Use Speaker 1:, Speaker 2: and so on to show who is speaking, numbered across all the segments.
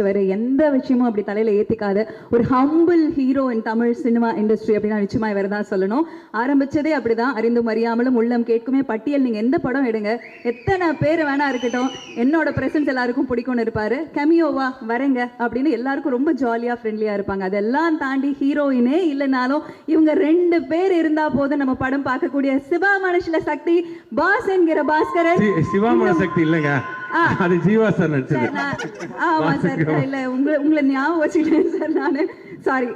Speaker 1: ஆரம்பிச்சவர் எந்த விஷயமும் அப்படி தலையில ஏத்திக்காத ஒரு humble hero in Tamil cinema industry அப்படின்னா நிச்சயமா இவர் தான் சொல்லணும். ஆரம்பிச்சதே அப்படிதான். அறிந்தும் அறியாமலும் உள்ளம் கேட்குமே. பட்டியல் நீங்க எந்த படம் எடுங்க. எத்தனை பேர் வேணா இருக்கட்டும். என்னோட பிரசன்ஸ் எல்லாருக்கும் பிடிக்கும்னு இருப்பாரு. கமியோவா வரேங்க அப்படின்னு எல்லாருக்கும் ரொம்ப ஜாலியா ஃப்ரெண்ட்லியா இருப்பாங்க. அதெல்லாம் தாண்டி ஹீரோயினே இல்லைனாலும் இவங்க ரெண்டு பேர் இருந்தா போதும் நம்ம படம் பார்க்கக்கூடிய சிவா மனுஷல சக்தி பாஸ் என்கிற பாஸ்கரன்.
Speaker 2: சிவா மனசக்தி இல்லைங்க. அது ஜீவா சார் நடிச்சது
Speaker 1: ஆமா சார் இல்ல உங்களை உங்களை ஞாபகம் வச்சுக்கிட்டேன் சார் நானு. சாரி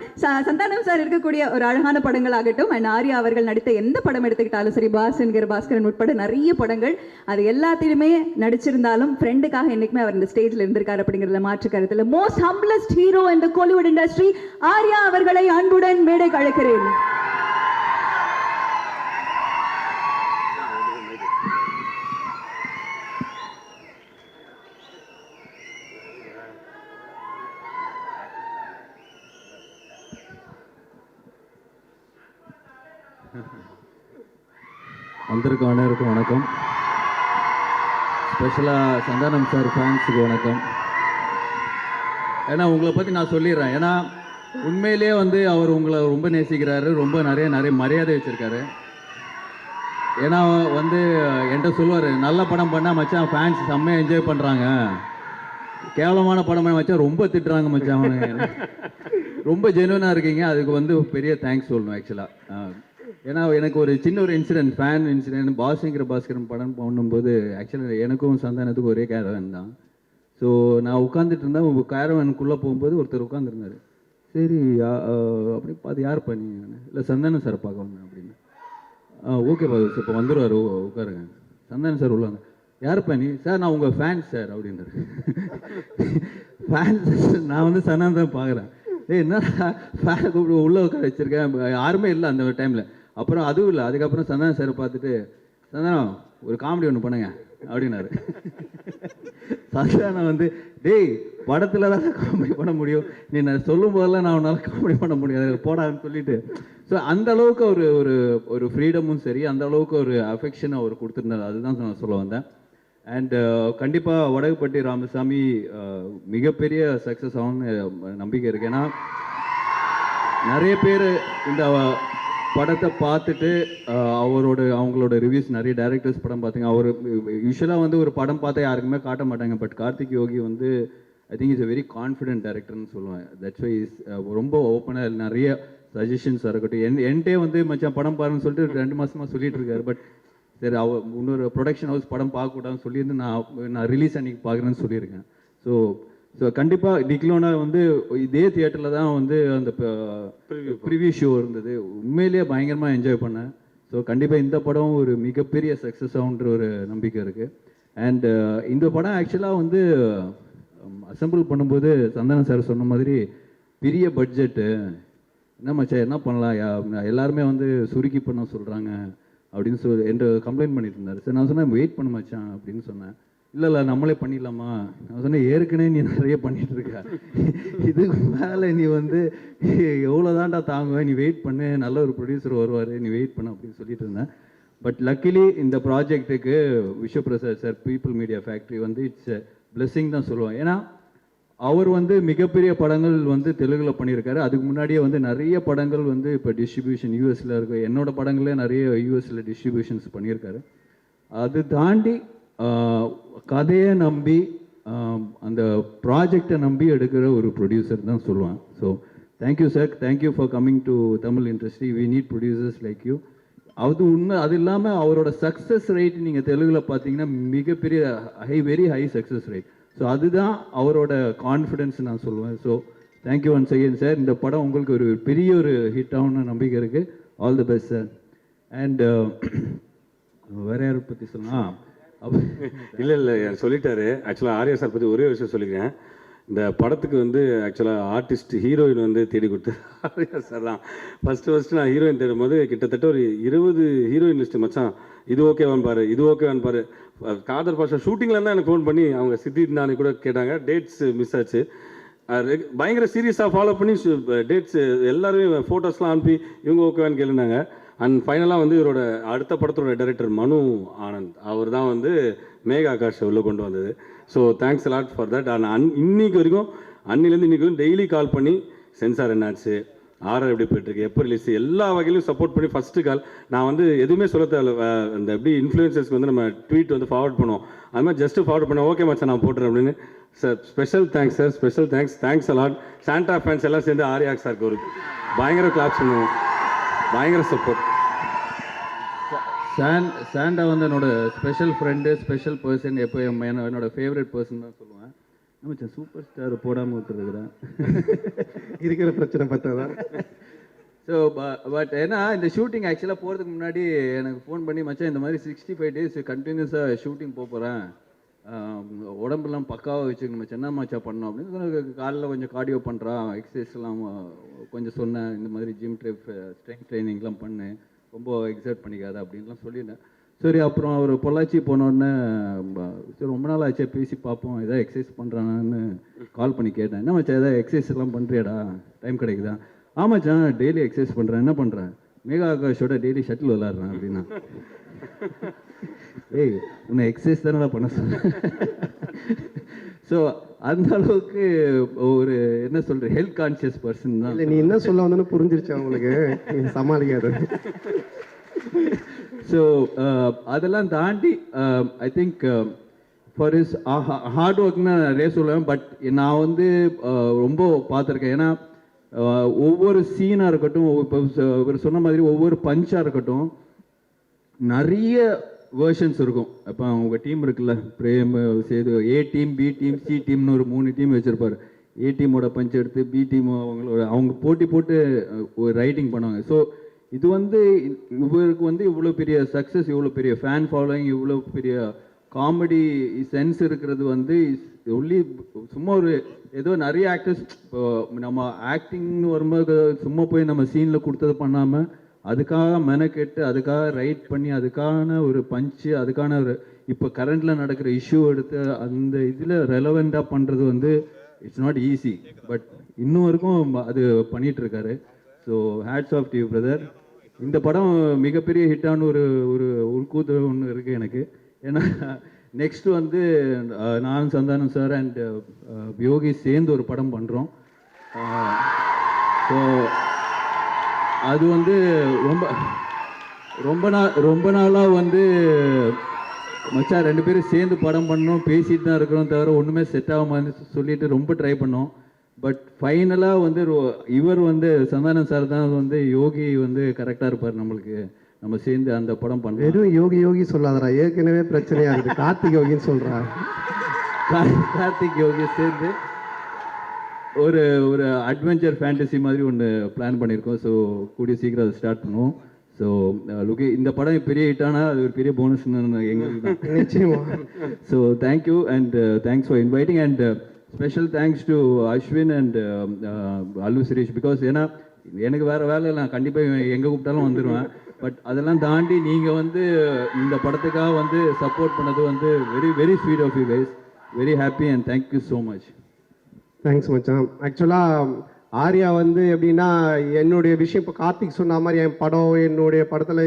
Speaker 1: சந்தானம் சார் இருக்கக்கூடிய ஒரு அழகான படங்கள் ஆகட்டும் அண்ட் ஆர்யா அவர்கள் நடித்த எந்த படம் எடுத்துக்கிட்டாலும் சரி பாஸ் என்கிற பாஸ்கரன் உட்பட நிறைய படங்கள் அது எல்லாத்திலுமே நடிச்சிருந்தாலும் ஃப்ரெண்டுக்காக என்னைக்குமே அவர் இந்த ஸ்டேஜ்ல இருந்திருக்காரு அப்படிங்கிறதுல மாற்று கருத்துல மோஸ்ட் ஹம்பிளஸ்ட் ஹீரோ இந்த கோலிவுட் இண்டஸ்ட்ரி ஆர்யா அவர்களை அன்புடன் மேடை அழைக்கிறேன்
Speaker 3: வந்திருக்க அனைவருக்கும் வணக்கம். ஸ்பெஷலாக சந்தானம் சார் ஃபேன்ஸுக்கு வணக்கம். ஏன்னா உங்களை பற்றி நான் சொல்லிடுறேன். ஏன்னா உண்மையிலேயே வந்து அவர் உங்களை ரொம்ப நேசிக்கிறாரு ரொம்ப நிறைய நிறைய மரியாதை வச்சுருக்காரு. ஏன்னா வந்து என்கிட்ட சொல்லுவார் நல்ல படம் பண்ணால் மச்சான் ஃபேன்ஸ் செம்மையாக என்ஜாய் பண்ணுறாங்க கேவலமான படம் பண்ண மச்சான் ரொம்ப திட்டுறாங்க மச்சான். அவனுங்க ரொம்ப ஜென்வனாக இருக்கீங்க. அதுக்கு வந்து பெரிய தேங்க்ஸ் சொல்லணும் ஆக்சுவலாக ஏன்னா எனக்கு ஒரு சின்ன ஒரு இன்சிடென்ட் ஃபேன் இன்சிடென்ட் பாஸ்ங்கிற பாஸ்கரன் படம் பண்ணும்போது ஆக்சுவலாக எனக்கும் சந்தானத்துக்கும் ஒரே கேரவன் தான். ஸோ நான் உட்காந்துட்டு இருந்தேன். உங்கள் கேரவனுக்குள்ளே போகும்போது ஒருத்தர் உட்காந்துருந்தாரு சரி அப்படி பார்த்து யார் பண்ணி இல்லை சந்தானம் சார் பார்க்க வந்தேன் அப்படின்னு. ஆ ஓகே சார் இப்போ வந்துடுவார் உட்காருங்க. சந்தானம் சார் உள்ளாங்க யார் பண்ணி? சார் நான் உங்கள் ஃபேன் சார் அப்படின்றாரு ஃபேன் நான் வந்து சந்தானம் தான் பார்க்குறேன். ஏய் என்ன ஃபேன் கூப்பிட்டு உள்ளே உட்கார வச்சுருக்கேன் யாருமே இல்லை அந்த டைமில் அப்புறம் அதுவும் இல்லை. அதுக்கப்புறம் சந்தானம் சார் பார்த்துட்டு சந்தானம் ஒரு காமெடி ஒன்று பண்ணுங்க. அப்படின்னாரு. சந்தானம் வந்து டேய் படத்தில் தான் காமெடி பண்ண முடியும். நீ நான் சொல்லும் போதெல்லாம் நான் உன்னால் காமெடி பண்ண முடியாது. போடான்னு சொல்லிட்டு. ஸோ அந்த அளவுக்கு ஒரு ஒரு ஒரு ஃப்ரீடமும் சரி அந்த அளவுக்கு ஒரு அஃபெக்ஷன் அவர் கொடுத்துருந்தாரு. அதுதான் நான் சொல்ல வந்தேன். அண்டு uh, கண்டிப்பாக வடகுப்பட்டி ராமசாமி uh, மிகப்பெரிய சக்ஸஸ் ஆகும்னு நம்பிக்கை இருக்கு. ஏன்னா நிறைய பேர் இந்த படத்தை பார்த்துட்டு அவரோட அவங்களோட ரிவ்யூஸ் நிறைய டேரக்டர்ஸ் படம் பார்த்தீங்க. அவர் யூஸ்வலாக வந்து ஒரு படம் பார்த்தா யாருக்குமே காட்ட மாட்டாங்க. பட் கார்த்திக் யோகி வந்து I think is a very confident டேரக்டர்னு சொல்லுவேன் தட்ஸ் வை இஸ் ரொம்ப ஓப்பனாக நிறைய சஜஷன்ஸாக இருக்கட்டும் என் என்கிட்டே வந்து மச்சான் படம் பாருன்னு சொல்லிட்டு ரெண்டு மாதமாக சொல்லிட்டு இருக்காரு. பட் சரி அவ இன்னொரு ப்ரொடக்ஷன் ஹவுஸ் படம் பார்க்கக்கூடாதுன்னு சொல்லியிருந்து நான் நான் ரிலீஸ் அன்னைக்கு பார்க்குறேன்னு சொல்லியிருக்கேன். ஸோ ஸோ கண்டிப்பாக டிக்லோனா வந்து இதே தியேட்டரில் தான் வந்து அந்த ப்ரிவியூ ஷோ இருந்தது. உண்மையிலேயே பயங்கரமாக என்ஜாய் பண்ணேன் ஸோ கண்டிப்பாக இந்த படம் ஒரு மிகப்பெரிய சக்ஸஸ் ஆகுன்ற ஒரு நம்பிக்கை இருக்குது அண்ட் இந்த படம் ஆக்சுவலாக வந்து அசெம்பிள் பண்ணும்போது சந்தானம் சார் சொன்ன மாதிரி பெரிய பட்ஜெட்டு என்ன மச்சான் என்ன பண்ணலாம்? எல்லாருமே வந்து சுருக்கி பண்ண சொல்கிறாங்க அப்படின்னு சொல்லி என்று கம்ப்ளைண்ட் பண்ணிட்டு இருந்தாரு. சரி நான் சொன்னேன் வெயிட் பண்ண மச்சான் அப்படின்னு சொன்னேன். இல்லை இல்லை நம்மளே பண்ணிடலாமா? நான் சொன்னேன் ஏற்கனவே நீ நிறைய பண்ணிட்டு இருக்க இதுக்கு மேலே நீ வந்து எவ்வளோதான்டா தாங்குவேன் நீ வெயிட் பண்ணு நல்ல ஒரு ப்ரொடியூசர் வருவார் நீ வெயிட் பண்ணு அப்படின்னு சொல்லிட்டு இருந்தேன். பட் லக்கிலி இந்த ப்ராஜெக்ட்டுக்கு Vishwaprasad sir people media factory வந்து இட்ஸ் பிளெஸ்ஸிங் தான் சொல்லுவோம் ஏன்னா அவர் வந்து மிகப்பெரிய படங்கள் வந்து தெலுங்கில் பண்ணியிருக்காரு. அதுக்கு முன்னாடியே வந்து நிறைய படங்கள் வந்து இப்போ டிஸ்ட்ரிபியூஷன் யூஎஸில் இருக்கு. என்னோட படங்களே நிறைய யூஎஸ்ல டிஸ்ட்ரிபியூஷன்ஸ் பண்ணியிருக்காரு. அது தாண்டி கதையை நம்பி அந்த ப்ராஜெக்டை நம்பி எடுக்கிற ஒரு ப்ரொடியூசர் தான் சொல்லுவேன். So thank you sir thank you for coming to Tamil industry we need producers like you அது உண்மை அது இல்லாமல் அவரோட சக்ஸஸ் ரேட் நீங்கள் தெலுங்கில் பார்த்தீங்கன்னா மிகப்பெரிய high very high success rate so அதுதான் அவரோட கான்ஃபிடென்ஸ் நான் சொல்லுவேன். So thank you once second sir இந்த படம் உங்களுக்கு ஒரு பெரிய ஒரு ஹிட் ஆகும்னு நம்பிக்கை இருக்குது all the best sir and வேற யாரை பற்றி சொல்லலாம்
Speaker 4: இல்லை இல்ல சொல்லிட்டாரு. ஆக்சுவலாக ஆர்யா சார் பற்றி ஒரே விஷயம் சொல்லிக்கிறேன். இந்த படத்துக்கு வந்து ஆக்சுவலாக ஆர்டிஸ்ட் ஹீரோயின் வந்து தேடி கொடுத்து ஆர்யா சார் தான். ஃபஸ்ட்டு ஃபஸ்ட்டு நான் ஹீரோயின் தேடும் போது கிட்டத்தட்ட ஒரு இருபது ஹீரோயின் லிஸ்ட்டு மச்சான். இது ஓகேவான் பாரு இது ஓகேவான்னு பாரு. காதர் பாஷா ஷூட்டிங்கில் தான் எனக்கு ஃபோன் பண்ணி அவங்க சித்தித் நானே கூட கேட்டாங்க. டேட்ஸ் மிஸ் ஆச்சு. பயங்கர சீரியஸாக ஃபாலோ பண்ணி டேட்ஸ் எல்லாருமே ஃபோட்டோஸ்லாம் அனுப்பி இவங்க ஓகேவான்னு கேளுனாங்க. அண்ட் ஃபைனலாக வந்து இவரோட அடுத்த படத்தோட டைரக்டர் மனு ஆனந்த். அவர் தான் வந்து மேகா ஆகாஷ் உள்ளே கொண்டு வந்தது. So thanks lot for that and an இன்னைக்கு வரைக்கும் அன்னிலேருந்து இன்னைக்கு டெய்லி கால் பண்ணி சென்சார் என்னாச்சு ஆர்ஆர் எப்படி போயிட்டுருக்கு எப்போ ரிலீஸ் எல்லா வகையிலும் சப்போர்ட் பண்ணி ஃபஸ்ட்டு கால் நான் வந்து எதுவுமே சொல்ல தேவையில்ல. அந்த எப்படி இன்ஃப்ளூயன்சர்ஸ்க்கு வந்து நம்ம ட்வீட் வந்து ஃபார்வர்ட் பண்ணுவோம். அது மாதிரி ஜஸ்ட் ஃபார்வர்ட் பண்ண ஓகே மச்சா நான் போட்டுறேன் அப்படின்னு. Sir special thanks sir special thanks thanks a lot Santa fans எல்லாம் சேர்ந்து ஆரியாக் சாருக்கு ஒரு பயங்கர கிளாப்ஸ் பண்ணுவோம். பயங்கர சப்போர்ட்
Speaker 3: சான் சாண்டா வந்து என்னோட ஸ்பெஷல் ஃப்ரெண்டு ஸ்பெஷல் பர்சன் எப்போ என் என்ன- என்னோட ஃபேவரட் பர்சன் தான் சொல்லுவேன். நம்ம சூப்பர் ஸ்டார் போடாமல் விட்டுருக்குறேன்
Speaker 5: இருக்கிற பிரச்சனை பார்த்தா
Speaker 3: ஸோ பட் ஏன்னா இந்த ஷூட்டிங் ஆக்சுவலாக போகிறதுக்கு முன்னாடி எனக்கு ஃபோன் பண்ணி மச்சான் இந்த மாதிரி சிக்ஸ்டி ஃபைவ் டேஸ் கண்டினியூஸாக ஷூட்டிங் போக போகிறேன் உடம்பெல்லாம் பக்காவாக வச்சுக்கணும் மச்சான் என்ன மச்சா பண்ணோம் அப்படின்னு காலைல கொஞ்சம் கார்டியோ பண்ணுறான் எக்ஸசைஸ்லாம் கொஞ்சம் சொன்னேன் இந்த மாதிரி ஜிம் ட்ரிப் ஸ்ட்ரென்த் ட்ரைனிங்லாம் பண்ணு ரொம்ப எக்ஸர்ட் பண்ணிக்காத அப்படின்லாம் சொல்லியிருந்தேன். சரி அப்புறம் அவர் பொள்ளாச்சி போனோடனே சரி ரொம்ப நாள் ஆச்சே பேசி பார்ப்போம் எதாவது எக்ஸசைஸ் பண்ணுறானான்னு கால் பண்ணி கேட்டேன். என்ன மச்சா ஏதாவது எக்ஸசைஸ் எல்லாம் பண்ணுறியாடா டைம் கிடைக்குதா? ஆமாச்சா டெய்லி எக்ஸசைஸ் பண்ணுறேன் என்ன பண்ணுறேன் மேகா ஆகாஷோட டெய்லி ஷட்டில் விளாட்றேன் அப்படின்னா. ஏய் உன்னை எக்ஸசைஸ் தானடா பண்ண சொன்னேன். ஸோ அந்த அளவுக்கு ஒரு என்ன சொல்ற ஹெல்த் கான்ஷியஸ் பர்சன் தான்.
Speaker 5: இல்லை நீ என்ன சொல்ல வந்தோன்னு புரிஞ்சிருச்சு அவங்களுக்கு. சமாளிக்காது.
Speaker 3: ஸோ அதெல்லாம் தாண்டி I think for is hard ஒர்க்னு நிறைய சொல்லுவேன் பட் நான் வந்து uh, ரொம்ப பார்த்துருக்கேன். ஏன்னா uh, ஒவ்வொரு சீனாக இருக்கட்டும் இப்போ இவர் சொன்ன மாதிரி ஒவ்வொரு பஞ்சாக இருக்கட்டும் நிறைய வேர்ஷன்ஸ் இருக்கும். இப்போ அவங்க டீம் இருக்குல்ல Prem Sethu A team B team C டீம்னு ஒரு மூணு டீம் வச்சுருப்பார். ஏ டீமோட பஞ்ச் எடுத்து பி டீம் அவங்களோட அவங்க போட்டி போட்டு ஒரு ரைட்டிங் பண்ணுவாங்க. ஸோ இது வந்து இவருக்கு வந்து இவ்வளோ பெரிய சக்ஸஸ் இவ்வளோ பெரிய ஃபேன் ஃபாலோயிங் இவ்வளோ பெரிய காமெடி சென்ஸ் இருக்கிறது வந்து ஒன்லி சும்மா ஒரு ஏதோ நிறைய ஆக்டர்ஸ் இப்போ நம்ம ஆக்டிங்னு வரும்போது சும்மா போய் நம்ம சீனில் கொடுத்தது பண்ணாமல் அதுக்காக மெனக்கெட்டு அதுக்காக ரைட் பண்ணி அதுக்கான ஒரு பஞ்சு அதுக்கான ஒரு இப்போ கரண்டில் நடக்கிற இஷ்யூ எடுத்து அந்த இதில் ரெலவெண்ட்டாக பண்ணுறது வந்து இட்ஸ் நாட் ஈஸி பட் இன்னும் வரைக்கும் அது பண்ணிகிட்டு இருக்காரு. So hats off to you brother இந்த படம் மிகப்பெரிய ஹிட்டான ஒரு ஒரு உள்கூத்து ஒன்று இருக்குது எனக்கு. ஏன்னா நெக்ஸ்ட் வந்து நான் சந்தானம் சார் அண்ட் யோகி சேர்ந்து ஒரு படம் பண்ணுறோம் ஸோ அது வந்து ரொம்ப ரொம்ப நாள் ரொம்ப நாளாக வந்து மச்சான் ரெண்டு பேரும் சேர்ந்து படம் பண்ணோம் பேசிட்டு தான் இருக்கிறோம் தவிர ஒன்றுமே செட் ஆகாம சொல்லிட்டு ரொம்ப ட்ரை பண்ணோம். பட் ஃபைனலாக வந்து இவர் வந்து சந்தானம் சார் தான் வந்து யோகி வந்து கரெக்டாக இருப்பார் நம்மளுக்கு. நம்ம சேர்ந்து அந்த படம் பண்ணோம்.
Speaker 5: வெறும் யோகி யோகி சொல்லாதடா. ஏற்கனவே பிரச்சனையா இருக்குது. கார்த்திக் யோகின்னு சொல்றா.
Speaker 3: கா- கார்த்திக் யோகி சேர்ந்து ஒரு ஒரு அட்வென்ச்சர் ஃபேண்டசி மாதிரி ஒன்று பிளான் பண்ணியிருக்கோம் ஸோ கூடிய சீக்கிரம் அதை ஸ்டார்ட் பண்ணுவோம். ஸோ லுக்கி இந்த படம் பெரிய ஹிட்டானா அது ஒரு பெரிய போனஸ்னு எங்களுக்கு தான்
Speaker 5: நிச்சயமா.
Speaker 3: So thank you and thanks for inviting and special thanks to Ashwin and Allu Suresh because ஏன்னா எனக்கு வேறு வேலை இல்லை. நான் கண்டிப்பாக எங்கே கூப்பிட்டாலும் வந்துடுவேன் பட் அதெல்லாம் தாண்டி நீங்கள் வந்து இந்த படத்துக்காக வந்து சப்போர்ட் பண்ணது வந்து very very sweet of you guys very happy and thank you so much
Speaker 5: thanks மச்சான். ஆக்சுவலாக ஆர்யா வந்து எப்படின்னா என்னுடைய விஷயம் இப்போ கார்த்திக் சொன்ன மாதிரி என் படம் என்னுடைய படத்தில்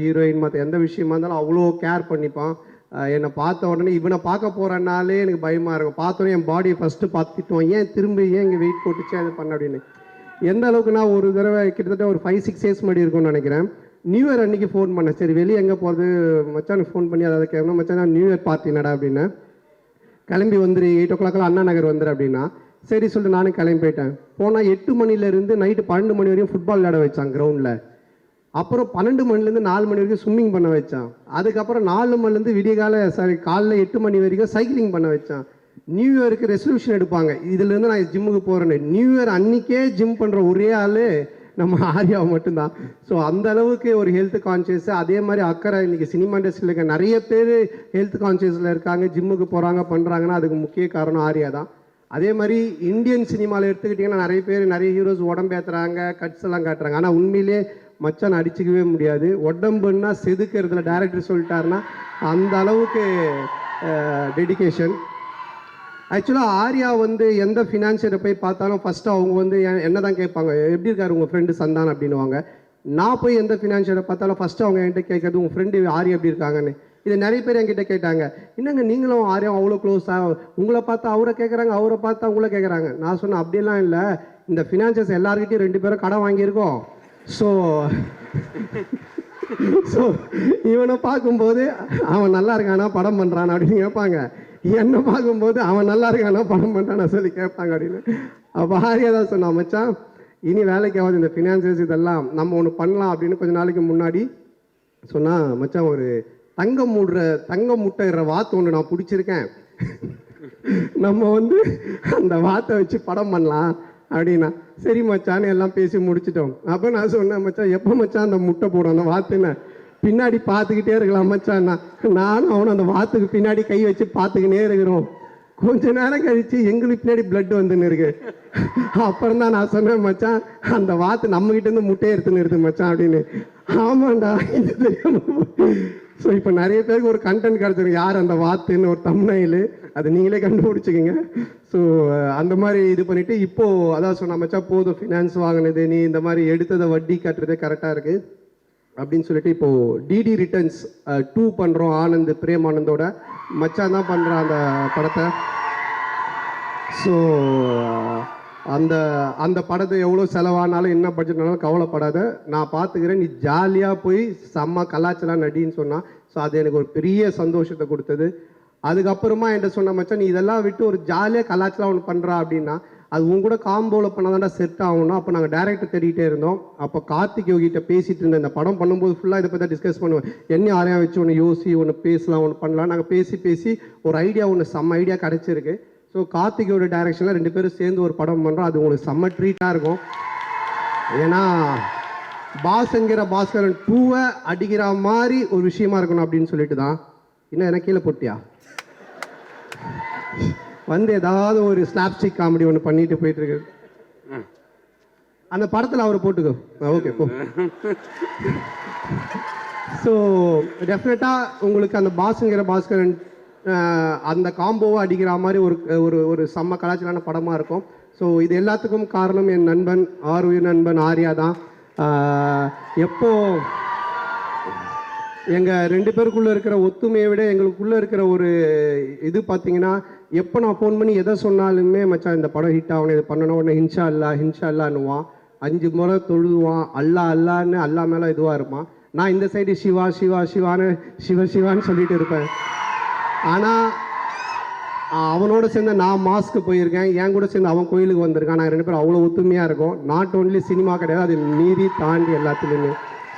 Speaker 5: ஹீரோயின் மற்ற எந்த விஷயமா இருந்தாலும் அவ்வளோ கேர் பண்ணிப்பான். என்னை பார்த்த உடனே இவனை பார்க்க போகிறனாலே எனக்கு பயமாக இருக்கும். பார்த்தோன்னே என் பாடியை ஃபஸ்ட்டு பார்த்துட்டோம். ஏன் திரும்பி ஏன் இங்கே வெயிட் போட்டுச்சு அது பண்ண அப்படின்னு. எந்த அளவுக்கு நான் ஒரு தடவை கிட்டத்தட்ட ஒரு ஃபைவ் சிக்ஸ் இயர்ஸ் முன்னாடி இருக்கும்னு நினைக்கிறேன். நியூ இயர் அன்னைக்கு ஃபோன் பண்ணேன். சரி வெளியே எங்கே போகிறது மச்சானுக்கு ஃபோன் பண்ணி அதாவது கேட்கணும் மச்சான் நியூ இயர் பார்ட்டி அப்படின்னு. கிளம்பி வந்துரு எயிட் ஓ கிளாக்லாம் அண்ணா நகர் வந்துரு அப்படின்னா சரி சொல்லிட்டு நானும் கிளம்பி போயிட்டேன். போனால் எட்டு மணிலேருந்து நைட்டு பன்னெண்டு மணி வரையும் ஃபுட்பால் விளையாட வச்சான் கிரவுண்டில் அப்புறம் பன்னெண்டு மணிலேருந்து நாலு மணி வரைக்கும் ஸ்விம்மிங் பண்ண வச்சான். அதுக்கப்புறம் நாலு மணிலேருந்து விடிய கால சாரி காலைல எட்டு மணி வரைக்கும் சைக்கிளிங் பண்ண வச்சான். நியூ இயருக்கு ரெசல்யூஷன் எடுப்பாங்க. இதுலேருந்து நான் ஜிம்முக்கு போகிறேன்னு நியூ இயர் அன்றைக்கே ஜிம் பண்ணுற ஒரே ஆள் நம்ம ஆர்யாவை மட்டும்தான். ஸோ அந்த அளவுக்கு ஒரு ஹெல்த் கான்சியஸ் அதே மாதிரி அக்கறை இன்றைக்கி சினிமா இண்டஸ்ட்ரியில் இருக்க நிறைய பேர் ஹெல்த் கான்ஷியஸில் இருக்காங்க ஜிம்முக்கு போகிறாங்க பண்ணுறாங்கன்னா அதுக்கு முக்கிய காரணம் ஆர்யா தான். அதே மாதிரி இந்தியன் சினிமாவில் எடுத்துக்கிட்டிங்கன்னா நிறைய பேர் நிறைய ஹீரோஸ் உடம்பேற்றுறாங்க கட்ஸ் எல்லாம் காட்டுறாங்க. ஆனால் உண்மையிலே மச்சான் அடிச்சிக்கவே முடியாது. உடம்புன்னா செதுக்கிறதுல டேரக்டர் சொல்லிட்டாருன்னா அந்த அளவுக்கு டெடிகேஷன் ஆக்சுவலாக ஆர்யா வந்து எந்த ஃபினான்ஷியரை போய் பார்த்தாலும் ஃபஸ்ட்டு அவங்க வந்து என்ன தான் கேட்பாங்க? எப்படி இருக்காரு உங்கள் ஃப்ரெண்டு சந்தான்? அப்படின்னுவாங்க. நான் போய் எந்த ஃபினான்ஷியரை பார்த்தாலும் ஃபஸ்ட்டு அவங்க என்கிட்ட கேட்கறது உங்கள் ஃப்ரெண்டு ஆர்யா எப்படி இருக்காங்கன்னு? இது நிறைய பேர் என்கிட்ட கேட்டாங்க. என்னங்க நீங்களும் ஆரியம் அவ்வளோ க்ளோஸாக உங்களை பார்த்தா அவரை கேட்குறாங்க அவரை பார்த்தா உங்களை கேட்குறாங்க நான் சொன்னேன் அப்படியெல்லாம் இல்லை. இந்த ஃபினான்சஸ் எல்லாருக்கிட்டையும் ரெண்டு பேரும் கடன் வாங்கியிருக்கோம். ஸோ ஸோ இவனை பார்க்கும்போது அவன் நல்லா இருக்கானா? படம் பண்ணுறான் அப்படின்னு கேட்பாங்க. என்னை பார்க்கும்போது அவன் நல்லா இருக்கானா படம் பண்ணுறானா சொல்லி கேட்பாங்க அப்படின்னு. அப்போ ஆரியா தான் சொன்னான் மச்சான் இனி வேலைக்கு ஆகாது இந்த ஃபினான்சியல்ஸ் இதெல்லாம் நம்ம ஒன்று பண்ணலாம் அப்படின்னு கொஞ்சம் நாளைக்கு முன்னாடி சொன்னா மச்சான் ஒரு தங்கம் மூடுற தங்கம் முட்டைற வாத்து ஒன்று நான் பிடிச்சிருக்கேன். நம்ம வந்து அந்த வாத்தை வச்சு படம் பண்ணலாம் அப்படின்னா. சரி மச்சான்னு எல்லாம் பேசி முடிச்சிட்டோம். அப்போ நான் சொன்னேன் மச்சான் எப்போ மச்சான் அந்த முட்டை போடும் அந்த வாத்துன்னு? பின்னாடி பார்த்துக்கிட்டே இருக்கலாம் மச்சான். நானும் அவனும் அந்த வாத்துக்கு பின்னாடி கை வச்சு பார்த்துக்கினே இருக்கிறோம். கொஞ்ச நேரம் கழிச்சு எங்களுக்கு பின்னாடி பிளட் வந்துன்னு இருக்கு. அப்புறம் தான் நான் சொன்னேன் மச்சான் அந்த வாத்து நம்ம கிட்ட இருந்து முட்டையை எடுத்துன்னு இருக்கு மச்சான் அப்படின்னு. ஆமாண்டா இது தெரியாம ஸோ இப்போ நிறைய பேருக்கு ஒரு கண்டென்ட் கிடச்சிருக்கு. யார் அந்த வாத்துன்னு ஒரு தம்னையில் அது நீங்களே கண்டுபிடிச்சிக்கிங்க. ஸோ அந்த மாதிரி இது பண்ணிவிட்டு இப்போது அதான் சொன்ன மச்சான் போதும். ஃபினான்ஸ் வாங்கினது நீ இந்த மாதிரி எடுத்ததை வட்டி கட்டுறதே கரெக்டாக இருக்குது அப்படின்னு சொல்லிட்டு இப்போ டிடி ரிட்டர்ன்ஸ் டூ பண்ணுறோம் ஆனந்த் பிரேமானந்தோட மச்சான் தான் பண்ணுறான் அந்த படத்தை. ஸோ அந்த அந்த படத்தை எவ்வளோ செலவானாலும் என்ன பட்ஜெட்னாலும் கவலைப்படாத. நான் பார்த்துக்கிறேன் நீ ஜாலியாக போய் செம்ம கலாச்சலாம் நடின்னு சொன்னான் ஸோ அது எனக்கு ஒரு பெரிய சந்தோஷத்தை கொடுத்தது. அதுக்கப்புறமா என்கிட்ட சொன்ன மச்சான் நீ இதெல்லாம் விட்டு ஒரு ஜாலியாக கலாச்சலாம் ஒன்று பண்ணுறா அப்படின்னா அது உன் கூட காம்போவில் பண்ணாதான்டா செட் ஆகணும் அப்போ நாங்கள் டேரக்டர் தேடிட்டே இருந்தோம். அப்போ கார்த்திக் யோகிட்ட பேசிட்டு இருந்தேன் இந்த படம் பண்ணும்போது ஃபுல்லாக இதை பற்றி டிஸ்கஸ் பண்ணுவேன். என்ன யாரையும் வச்சு ஒன்று யோசி ஒன்று பேசலாம் ஒன்று பண்ணலாம். நாங்கள் பேசி பேசி ஒரு ஐடியா ஒன்று செம்ம ஐடியா கிடச்சிருக்கு. ஸோ கார்த்திகோட டைரக்ஷனில் ரெண்டு பேரும் சேர்ந்து ஒரு படம் பண்ணுறோம் அது உங்களுக்கு செம்ம ட்ரீட்டாக இருக்கும். ஏன்னா பாஸ்ங்கிற பாஸ்கரன் பூவை அடிக்கிற மாதிரி ஒரு விஷயமா இருக்கணும் அப்படின்னு சொல்லிட்டு தான் இன்னும் எனக்கு கீழே போட்டியா? வந்து ஏதாவது ஒரு ஸ்லாப்ஸ்டிக் காமெடி ஒன்று பண்ணிட்டு போயிட்டு இருக்கு அந்த படத்தில் அவரை போட்டுக்கோ. ஓகே போ. ஸோ டெஃபினட்டாக உங்களுக்கு அந்த பாஸுங்கிற பாஸ்கரன் அந்த காம்போவை அடிக்கிற மாதிரி ஒரு ஒரு ஒரு செம்ம கலாச்சாரான படமாக இருக்கும். ஸோ இது எல்லாத்துக்கும் காரணம் என் நண்பன் ஆர் உயிர் நண்பன் ஆர்யா தான். எப்போது எங்கள் ரெண்டு பேருக்குள்ளே இருக்கிற ஒத்துமையை விட எங்களுக்குள்ளே இருக்கிற ஒரு இது பார்த்தீங்கன்னா எப்போ நான் ஃபோன் பண்ணி எதை சொன்னாலுமே மச்சான் இந்த படம் ஹிட் ஆகணும் இது பண்ணணும் உடனே ஹின்ஷா அல்லா ஹின்ஷா அல்லான்னுவான் அஞ்சு முறை தொழுதுவான். அல்லா அல்லான்னு அல்லா மேலே இதுவாக இருப்பான். நான் இந்த சைடு சிவா சிவா சிவான்னு சிவ சிவான்னு சொல்லிட்டு இருப்பேன். ஆனால் அவனோட சேர்ந்து நான் மாஸ்க்கு போயிருக்கேன். என் கூட சேர்ந்து அவன் கோயிலுக்கு வந்திருக்கான். நாங்கள் ரெண்டு பேரும் அவ்வளோ ஒத்துமையாக இருக்கும். நாட் ஓன்லி சினிமா கிடையாது அது மீறி தாண்டி எல்லாத்துலேயுமே.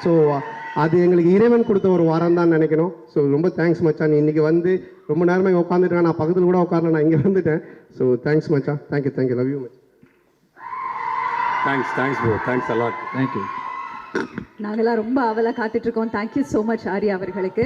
Speaker 5: ஸோ அது எங்களுக்கு இறைவன் கொடுத்த ஒரு வரம் தான் நினைக்கணும். ஸோ ரொம்ப தேங்க்ஸ் மச்சான். நீ இன்னைக்கு வந்து ரொம்ப நேரமாக இங்கே உட்காந்துருக்கேன் நான் பக்கத்தில் கூட உட்காரல நான் இங்கே வந்துட்டேன். ஸோ தேங்க்ஸ் மச்சான். Thank you thank you love you much
Speaker 4: thanks thanks bro thanks a lot
Speaker 3: thank you
Speaker 1: நாங்கெல்லாம் ரொம்ப அவலா காத்துட்டு இருக்கோம். தேங்க்யூ ஸோ மச் ஆர்யா அவர்களுக்கு.